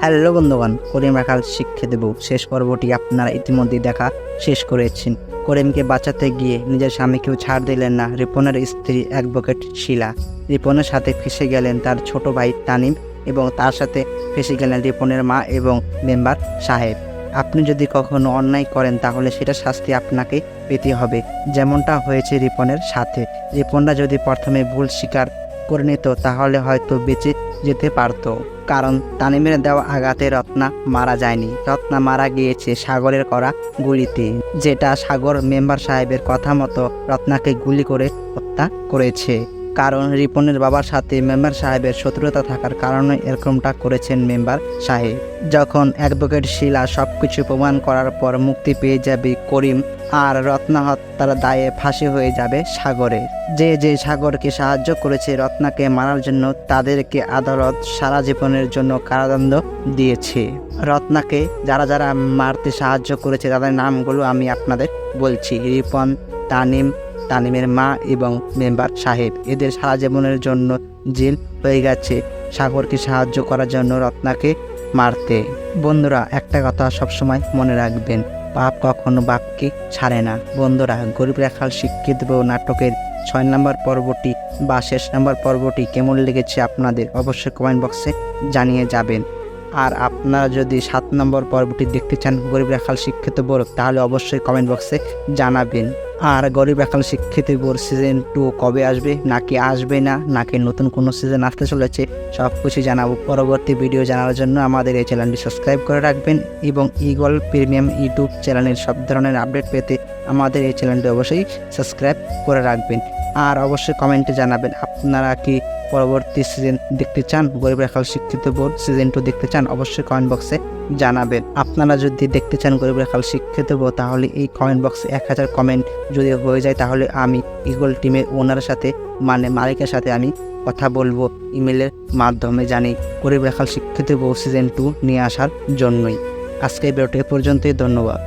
Hello বন্ধুগণ, করিম রাখাল শিক্ষা দেব। শেষ পর্বটি আপনারা ইতিমধ্যেই দেখা শেষ করেছেন। করিমকে বাঁচাতে গিয়ে নিজের স্বামীকেও ছাড় দিলেন না রিপনের স্ত্রী অ্যাডভোকেট শিলা। রিপনের সাথে ফেসে গেলেন তার ছোট ভাই তানিম এবং তার সাথে ফেসে গেলেন রিপনের মা এবং মেম্বার সাহেব। আপনি যদি কখনো অন্যায় করেন, তাহলে সেটা শাস্তি আপনাকে পেতে হবে। যেমনটা হয়েছে রিপনের সাথে। রিপনরা যদি প্রথমে ভুল স্বীকার করে নিত, তাহলে হয়তো বেঁচে যেতে পারত, কারণ তানিমের দেওয়া আঘাতে রত্না মারা যায়নি। রত্না মারা গিয়েছে সাগরের করা গুলিতে, যেটা সাগর মেম্বার সাহেবের কথা মতো রত্নাকে গুলি করে হত্যা করেছে। কারণ রিপনের বাবার সাথে মেম্বার সাহেবের শত্রুতা থাকার কারণে এরকমটা করেছেন মেম্বার সাহেব। যখন অ্যাডভোকেট শিলা সব কিছু প্রমাণ করার পর মুক্তি পেয়ে যাবে করিম, আর রত্না হত্যার দায়ে ফাঁসি হয়ে যাবে সাগরে যে যে সাগরকে সাহায্য করেছে রত্নাকে মারার জন্য তাদেরকে আদালত সারা জীবনের জন্য কারাদণ্ড দিয়েছে। রত্নাকে যারা যারা মারতে সাহায্য করেছে তাদের নামগুলো আমি আপনাদের বলছি। রিপন, তানিম তানিমের মা এবং মেম্বার সাহেব। এদের সারা জীবনের জন্য জেল হয়ে গেছে। সাগরকে সাহায্য করার জন্য রত্নাকে মারতে। বন্ধুরা, একটা কথা সবসময় মনে রাখবেন, পাপ কখনো বাপকে ছাড়ে না। বন্ধুরা, গরিব রেখাল শিক্ষিত নাটকের ছয় নম্বর পর্বটি বা শেষ নম্বর পর্বটি কেমন লেগেছে আপনাদের অবশ্যই কমেন্ট বক্সে জানিয়ে যাবেন। আর আপনারা যদি সাত নম্বর পর্বটি দেখতে চান গরিব রেখাল শিক্ষিত বোর, তাহলে অবশ্যই কমেন্ট বক্সে জানাবেন। আর গরিব রেখাল শিক্ষিত বোর সিজন টু কবে আসবে, নাকি আসবে না, নাকি নতুন কোনো সিজন আসতে চলেছে সব কিছু জানাব পরবর্তী ভিডিও জানার জন্য আমাদের এই চ্যানেলটি সাবস্ক্রাইব করে রাখবেন এবং ইগল প্রিমিয়াম ইউটিউব চ্যানেলের সব ধরনের আপডেট পেতে আমাদের এই চ্যানেলটি অবশ্যই সাবস্ক্রাইব করে রাখবেন। আর অবশ্যই কমেন্টে জানাবেন, আপনারা কি পরবর্তী সিজন দেখতে চান, গরিব রেখাল শিক্ষিত বোর্ড সিজন টু দেখতে চান, অবশ্যই কমেন্ট বক্সে জানাবেন। আপনারা যদি দেখতে চান গরিব রেখাল শিক্ষিত বোর্ড, তাহলে এই কমেন্ট বক্সে এক হাজার কমেন্ট যদি হয়ে যায়, তাহলে আমি ইগল টিমের ওনারের সাথে মানে মালিকের সাথে আমি কথা বলব ইমেলের মাধ্যমে জানি গরিব রেখাল শিক্ষিত বোর্ড সিজন টু নিয়ে আসার জন্যই। আজকে এ পর্যন্তই, ধন্যবাদ।